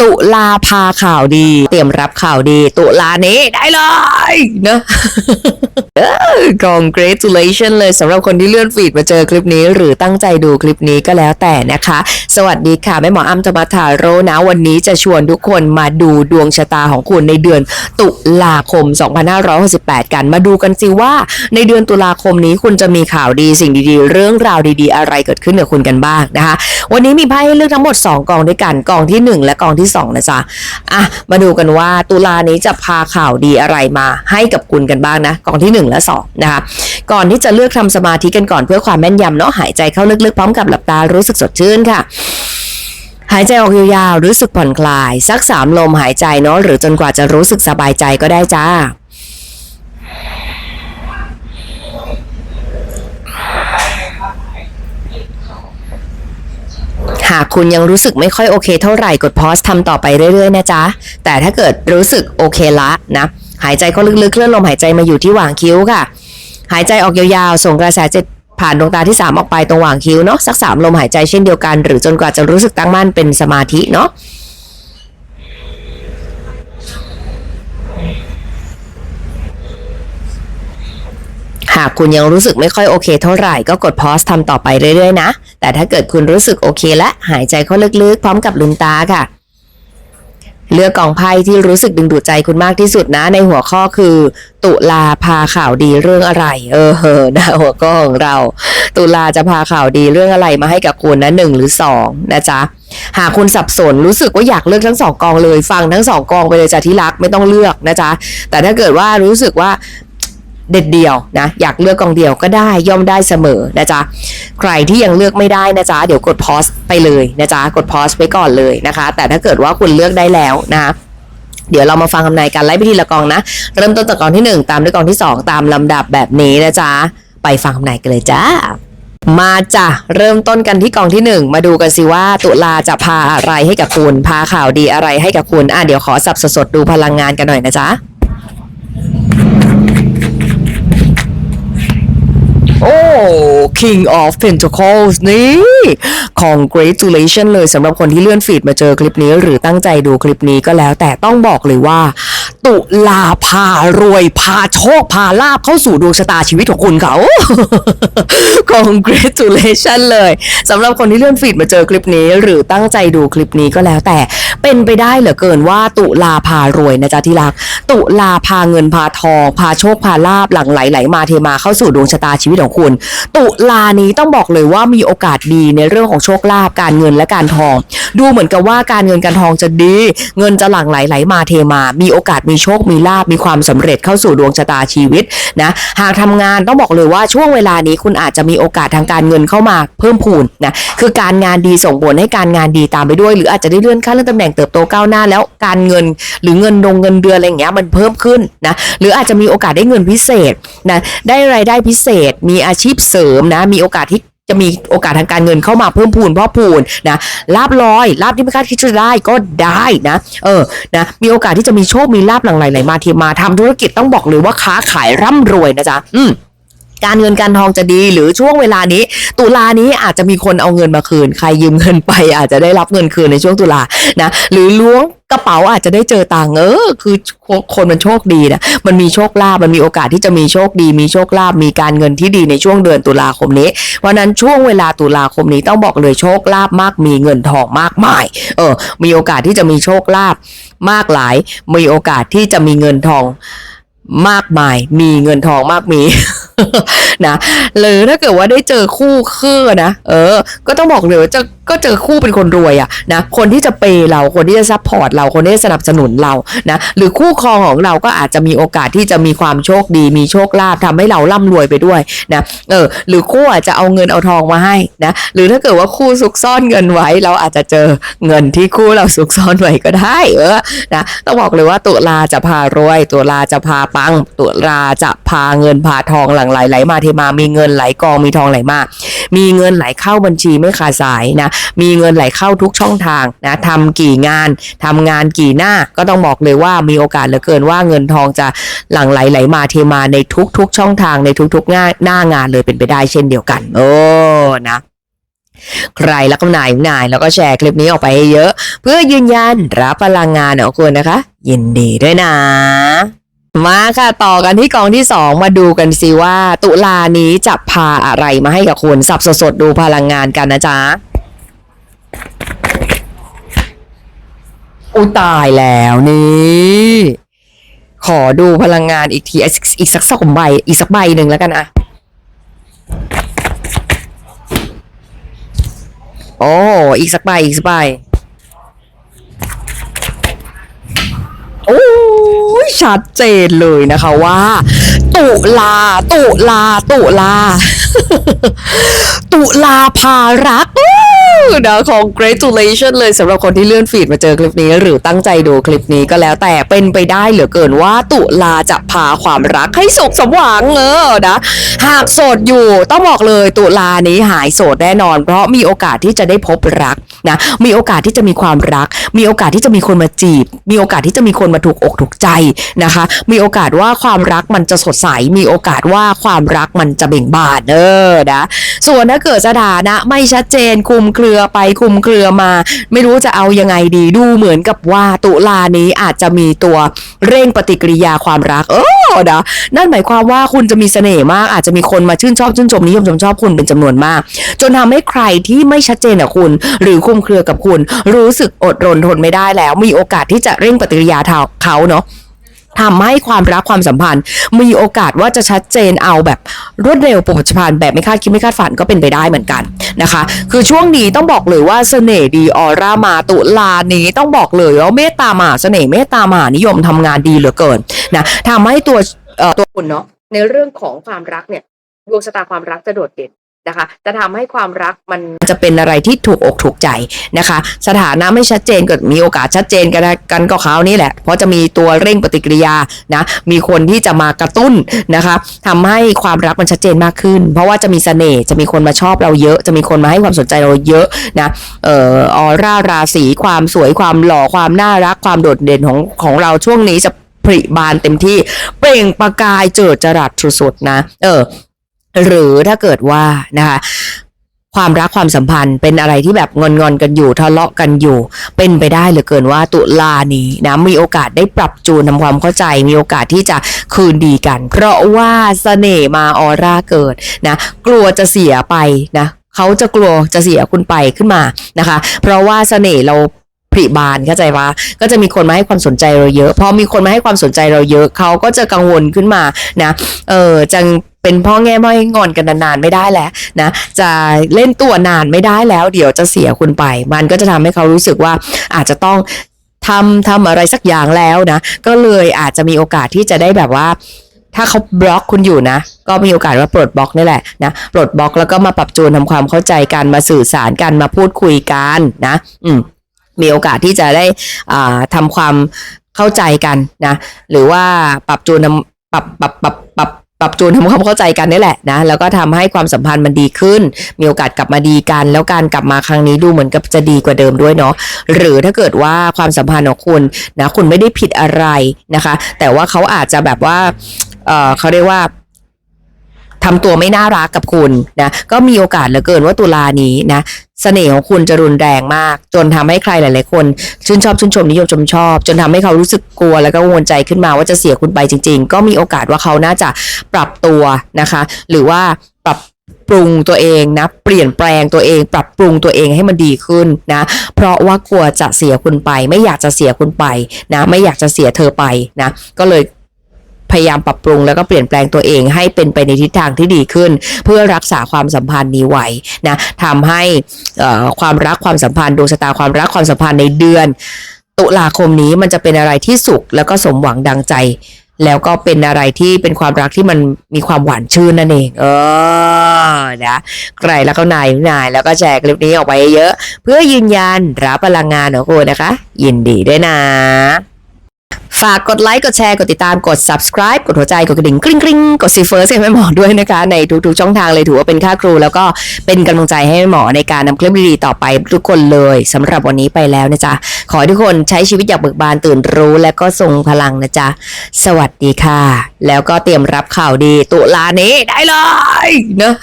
ตุลาพาข่าวดี เตรียมรับข่าวดี ตุลานี้ได้เลยนะ congratulation เลยสำหรับคนที่เลื่อนฟีดมาเจอคลิปนี้ หรือตั้งใจดูคลิปนี้ก็แล้วแต่นะคะ สวัสดีค่ะ แม่หมออ้ำธรรมทาโรนะ วันนี้จะชวนทุกคนมาดูดวงชะตาของคุณในเดือนตุลาคม 2568 กันมาดูกันสิว่า ในเดือนตุลาคมนี้คุณจะมีข่าวดีสิ่งดีๆ เรื่องราวดีๆ อะไรเกิดขึ้นกับคุณกันบ้างนะคะ วันนี้มีไพ่ให้เลือกทั้งหมด 2 กองด้วยกันกองที่ 1 และกองที่2นะจ๊ะอะมาดูกันว่าตุลานี้จะพาข่าวดีอะไรมาให้กับคุณกันบ้างนะกองที่ 1 และ2นะคะก่อนที่จะเลือกทำสมาธิกันก่อนเพื่อความแม่นยำเนาะหายใจเข้าลึกๆพร้อมกับหลับตารู้สึกสดชื่นค่ะหายใจออกยาวๆรู้สึกผ่อนคลาย สักสามลมหายใจเนาะหรือจนกว่าจะรู้สึกสบายใจก็ได้จ้า หากคุณยังรู้สึกไม่ค่อยโอเคเท่าไหร่กดพอสทำต่อไปเรื่อยๆนะจ๊ะ แต่ถ้าเกิดรู้สึกโอเคละนะ หายใจเข้าลึกๆ เคลื่อนลมหายใจมาอยู่ที่หว่างคิ้วค่ะ หายใจออกยาวๆ ส่งกระแสจิตผ่านดวงตาที่ 3 ออกไปตรงหว่างคิ้วเนาะสักสามลมหายใจเช่นเดียวกัน หรือจนกว่าจะรู้สึกตั้งมั่นเป็นสมาธิเนาะหากคุณยังรู้สึกไม่ค่อยโอเคเท่าไหร่ก็กดพอสทำต่อไปเรื่อยๆนะ แต่ถ้าเกิดคุณรู้สึกโอเคและหายใจเข้าลึกๆ พร้อมกับลืมตาค่ะ เลือกกองไพ่ที่รู้สึกดึงดูดใจคุณมากที่สุดนะ ในหัวข้อคือ ตุลาพาข่าวดีเรื่องอะไร เออเฮอนะหัวข้อของเรา ตุลาจะพาข่าวดีเรื่องอะไรมาให้กับคุณนะหนึ่งหรือสองนะจ๊ะหากคุณสับสนรู้สึกว่าอยากเลือกทั้งสองกองเลย ฟังทั้งสองกองไปเลยจ้ะที่รักไม่ต้องเลือกนะจ๊ะแต่ถ้าเกิดว่ารู้สึกว่า เด็ดเดียวนะอยากเลือกกองเดียวก็ได้ย่อมได้เสมอนะจ๊ะใครที่ยังเลือกไม่ได้นะจ๊ะเดี๋ยวกดพอสไปเลยนะจ๊ะกดพอสไปก่อนเลยนะคะ แต่ถ้าเกิดว่าคุณเลือกได้แล้วนะเดี๋ยวเรามาฟังคำนายกันไล่ไปทีละกองนะ เริ่มต้นจากกองที่ 1 ตามด้วยกองที่ 2 ตามลำดับแบบนี้นะจ๊ะไปฟังคำนายกันเลยจ้ามาจ้ะเริ่มต้นกันที่กองที่ 1 มาดูกันสิว่าตุลาจะพาอะไรให้กับคุณ พาข่าวดีอะไรให้กับคุณอะเดี๋ยวขอสับสดๆดูพลังงานกันหน่อยนะจ๊ะ โอ้ King of Pentacles นี่ congratulation เลยสำหรับคนที่เลื่อนฟีดมาเจอคลิปนี้ หรือตั้งใจดูคลิปนี้ก็แล้ว แต่ต้องบอกเลยว่า ตุลาพารวยพาโชคพาลาบเข้าสู่ดวงชะตาชีวิตของคุณเขา congratulation เลยสำหรับคนที่เลื่อนฟีดมาเจอคลิปนี้ หรือตั้งใจดูคลิปนี้ก็แล้วแต่เป็นไปได้เหลือเกินว่าตุลาพารวยนะจ๊ะที่รัก ตุลาพาเงินพาทอง พาโชคพาลาบหลั่งไหลไหลมาเทมาเข้าสู่ดวงชะตาชีวิตของคุณ ตุลานี้ต้องบอกเลยว่ามีโอกาสดีในเรื่องของโชคลาภการเงินและการทอง ดูเหมือนกับว่าการเงินการทองจะดี เงินจะหลั่งไหลไหลมาเทมา มีโอกาสมีโชคมีลาบมีความสำเร็จเข้าสู่ดวงชะตาชีวิตนะหากทำงานต้องบอกเลยว่าช่วงเวลานี้คุณอาจจะมีโอกาสทางการเงินเข้ามาเพิ่มพูนนะคือการงานดีส่งผลให้การงานดีตามไปด้วย หรืออาจจะได้เลื่อนขั้นเลื่อนตำแหน่งเติบโตก้าวหน้าแล้วการเงิน หรือเงินดงเงินเดือนอะไรอย่างเงี้ยมันเพิ่มขึ้นนะหรืออาจจะมีโอกาสได้เงินพิเศษนะได้รายได้พิเศษ มีอาชีพเสริมนะมีโอกาสที่ จะมีโอกาสทางการเงินเข้ามาเพิ่มพูนพ่อพูนนะลาบลอยลาบที่ไม่คาดคิดจะได้ก็ได้นะ เออนะมีโอกาสที่จะมีโชคมีลาบหลั่งไหลไหลมาทีมาทำธุรกิจต้องบอกเลยว่าค้าขายร่ำรวยนะจ๊ะอืม การเงินการทองจะดีหรือช่วงเวลานี้ ตุลานี้อาจจะมีคนเอาเงินมาคืน ใครยืมเงินไปอาจจะได้รับเงินคืนในช่วงตุลานะ หรือล้วงกระเป๋าอาจจะได้เจอตังเออคือคนมันโชคดีนะมันมีโชคลาภมันมีโอกาสที่จะมีโชคดี มีโชคลาภมีการเงินที่ดีในช่วงเดือนตุลาคมนี้ เพราะนั้นช่วงเวลาตุลาคมนี้ต้องบอกเลยโชคลาภมากมีเงินทองมากมาย เออ มีโอกาสที่จะมีโชคลาภมากหลาย มีโอกาสที่จะมีเงินทองมากมาย มีเงินทองมากมี นะหรือถ้าเกิดว่าได้เจอคู่คือนะ เออ ก็ต้องบอกเลยว่าจะก็เจอคู่เป็นคนรวยอะนะคนที่จะเปย์เราคนที่จะซัพพอร์ตเราคนที่จะสนับสนุนเรานะหรือคู่ครองของเราก็อาจจะมีโอกาสที่จะมีความโชคดี มีโชคลาภทำให้เราร่ำรวยไปด้วยนะเออหรือคู่อาจจะเอาเงินเอาทองมาให้นะหรือถ้าเกิดว่าคู่ซุกซ่อนเงินไว้ เราอาจจะเจอเงินที่คู่เราซุกซ่อนไว้ก็ได้เออนะต้องบอกเลยว่าตุลาจะพารวยตุลาจะพาปังตุลาจะพาเงินพาทองหลังไหลไหลมาเทมา มีเงินไหลกองมีทองไหลมา มีเงินไหลเข้าบัญชีไม่ขาดสายนะ มีเงินไหลเข้าทุกช่องทางนะทำกี่งานทำงานกี่หน้าก็ต้องบอกเลยว่ามีโอกาสเหลือเกินว่าเงินทองจะหลั่งไหลไหลมาเทมาในทุกๆ ช่องทางในทุกๆหน้าหน้างานเลยเป็นไปได้เช่นเดียวกัน โอ้นะใครแล้วก็นายนายแล้วก็แชร์คลิปนี้ออกไปให้เยอะ เพื่อยืนยันรับพลังงานของคุณนะคะ ยินดีด้วยนะ มาค่ะต่อกันที่กองที่สองมาดูกันสิว่า ตุลานี้จะพาอะไรมาให้กับคุณสับสดๆดูพลังงานกันนะจ๊ะอุตายแล้วนี่ขอดูพลังงานอีกทีอีกอีกสักสองใบอีกสักใบหนึ่งแล้วกันอะโอ้อีกสักใบอีกสักใบโอ้ ชัดเจนเลยนะคะว่า ตุลา ตุลา ตุลา ตุลาภารักอ นะของ congratulation เลยสำหรับคนที่เลื่อนฟีดมาเจอคลิปนี้ หรือตั้งใจดูคลิปนี้ก็แล้วแต่เป็นไปได้เหลือเกินว่าตุลาจะพาความรักให้สุขสมหวังเออนะหากโสดอยู่ต้องบอกเลยตุลานี้หายโสดแน่นอน เพราะมีโอกาสที่จะได้พบรักนะมีโอกาสที่จะมีความรัก มีโอกาสที่จะมีคนมาจีบ มีโอกาสที่จะมีคนมาถูกอกถูกใจนะคะ มีโอกาสว่าความรักมันจะสดใสมีโอกาสว่าความรักมันจะเบ่งบานเออนะส่วนถ้าเกิดสถานะไม่ชัดเจนคุมเครือไปคุมเครือมา ไม่รู้จะเอายังไงดีดูเหมือนกับว่าตุลานี้อาจจะมีตัวเร่งปฏิกิริยาความรัก เออนะนั่นหมายความว่าคุณจะมีเสน่ห์มาก อาจจะมีคนมาชื่นชอบชื่นชมนิยมชมชอบคุณเป็นจำนวนมาก จนทำให้ใครที่ไม่ชัดเจนกับคุณ หรือคุมเครือกับคุณ รู้สึกอดรนทนไม่ได้แล้ว มีโอกาสที่จะเร่งปฏิกิริยาเขาเนาะ ทำให้ความรักความสัมพันธ์ มีโอกาสว่าจะชัดเจนเอาแบบรวดเร็วปุบปัจจุบันแบบไม่คาดคิดไม่คาดฝันก็เป็นไปได้เหมือนกันนะคะ คือช่วงนี้ต้องบอกเลยว่าเสน่ห์ดีออร่ามาตุลานี้ต้องบอกเลยว่าเมตตามาเสน่ห์เมตตามานิยมทำงานดีเหลือเกินนะทำให้ตัวตัวคุณเนาะในเรื่องของความรักเนี่ยดวงชะตาความรักจะโดดเด่น นะคะจะทำให้ความรักมันจะเป็นอะไรที่ถูกอกถูกใจนะคะ สถานะไม่ชัดเจนก็มีโอกาสชัดเจนกันกันก็ครานี้แหละ เพราะจะมีตัวเร่งปฏิกิริยานะมีคนที่จะมากระตุ้นนะคะทำให้ความรักมันชัดเจนมากขึ้น เพราะว่าจะมีเสน่ห์จะมีคนมาชอบเราเยอะ จะมีคนมาให้ความสนใจเราเยอะนะเอ่อออร่าราศีความสวยความหล่อความน่ารักความโดดเด่นของของเราช่วงนี้จะผลิบานเต็มที่เปล่งประกายเจิดจรัสสุดๆนะ เออ หรือถ้าเกิดว่านะคะความรักความสัมพันธ์เป็นอะไรที่แบบงอนงอนๆกันอยู่ทะเลาะกันอยู่ เป็นไปได้เหลือเกินว่าตุลานี้นะมีโอกาสได้ปรับจูนทำความเข้าใจ มีโอกาสที่จะคืนดีกัน เพราะว่าเสน่ห์มาออร่าเกิดนะกลัวจะเสียไปนะเขาจะกลัวจะเสียคุณไปขึ้นมานะคะ เพราะว่าเสน่ห์เราผลิบานเข้าใจว่าก็จะมีคนมาให้ความสนใจเราเยอะพอมีคนมาให้ความสนใจเราเยอะเขาก็จะกังวลขึ้นมานะเออจัง เป็นพ่อแง่ไม่งอนกันนานๆไม่ได้แล้วนะจะเล่นตัวนานไม่ได้แล้ว เดี๋ยวจะเสียคุณไป มันก็จะทำให้เขารู้สึกว่าอาจจะต้องทำทำอะไรสักอย่างแล้วนะ ก็เลยอาจจะมีโอกาสที่จะได้แบบว่า ถ้าเขาบล็อกคุณอยู่นะ ก็มีโอกาสว่าปลดบล็อกนี่แหละนะปลดบล็อกแล้วก็มาปรับจูนทำความเข้าใจกันมาสื่อสารกันมาพูดคุยกันนะ อืมมีโอกาสที่จะได้อ่าทำความเข้าใจกันนะ หรือว่าปรับจูนปรับปรับปรับปรับ ปรับจูนทำความเข้าใจกันนี่แหละนะแล้วก็ทำให้ความสัมพันธ์มันดีขึ้น มีโอกาสกลับมาดีกัน แล้วการกลับมาครั้งนี้ดูเหมือนกับจะดีกว่าเดิมด้วยเนาะหรือถ้าเกิดว่าความสัมพันธ์ของคุณนะคุณไม่ได้ผิดอะไรนะคะ แต่ว่าเขาอาจจะแบบว่าเออเขาเรียกว่า ทำตัวไม่น่ารักกับคุณนะก็มีโอกาสเหลือเกินว่าตุลานี้นะเสน่ห์ของคุณจะรุนแรงมาก จนทำให้ใครหลาย ๆ คน ชื่นชอบชื่นชมนิยมชมชอบ จนทำให้เขารู้สึกกลัวแล้วก็กังวลใจขึ้นมาว่าจะเสียคุณไปจริง ๆ ก็มีโอกาสว่าเขาน่าจะปรับตัวนะคะ หรือว่าปรับปรุงตัวเองนะเปลี่ยนแปลงตัวเอง ปรับปรุงตัวเองให้มันดีขึ้นนะเพราะว่ากลัวจะเสียคุณไป ไม่อยากจะเสียคุณไปนะไม่อยากจะเสียเธอไปนะก็เลย พยายามปรับปรุงแล้วก็เปลี่ยนแปลงตัวเองให้เป็นไปในทิศทางที่ดีขึ้น เพื่อรักษาความสัมพันธ์นี้ไว้นะทำให้ความรักความสัมพันธ์ดวงชะตาความรักความสัมพันธ์ในเดือน ตุลาคมนี้มันจะเป็นอะไรที่สุขแล้วก็สมหวังดังใจ แล้วก็เป็นอะไรที่เป็นความรักที่มันมีความหวานชื่นนั่นเอง เออนะใครแล้วก็นายนายแล้วก็แชร์คลิปนี้ออกไปเยอะ เพื่อยืนยันรับพลังงานของคุณนะคะ ยินดีด้วยนะ ฝากกดไลค์ กดแชร์ กดติดตาม กด subscribe กดหัวใจ กดกระดิ่งกริ๊งกริ๊งกดซีเฟิร์สให้แม่หมอด้วยนะคะ ในทุกๆช่องทางเลยถือว่าเป็นค่าครู แล้วก็เป็นกำลังใจให้แม่หมอในการนำคลิปดีๆต่อไปทุกคนเลยสำหรับวันนี้ไปแล้วนะจ๊ะ ขอให้ทุกคนใช้ชีวิตอย่างเบิกบานตื่นรู้และก็ทรงพลังนะจ๊ะ สวัสดีค่ะ แล้วก็เตรียมรับข่าวดีตุลานี้ได้เลยเนอะ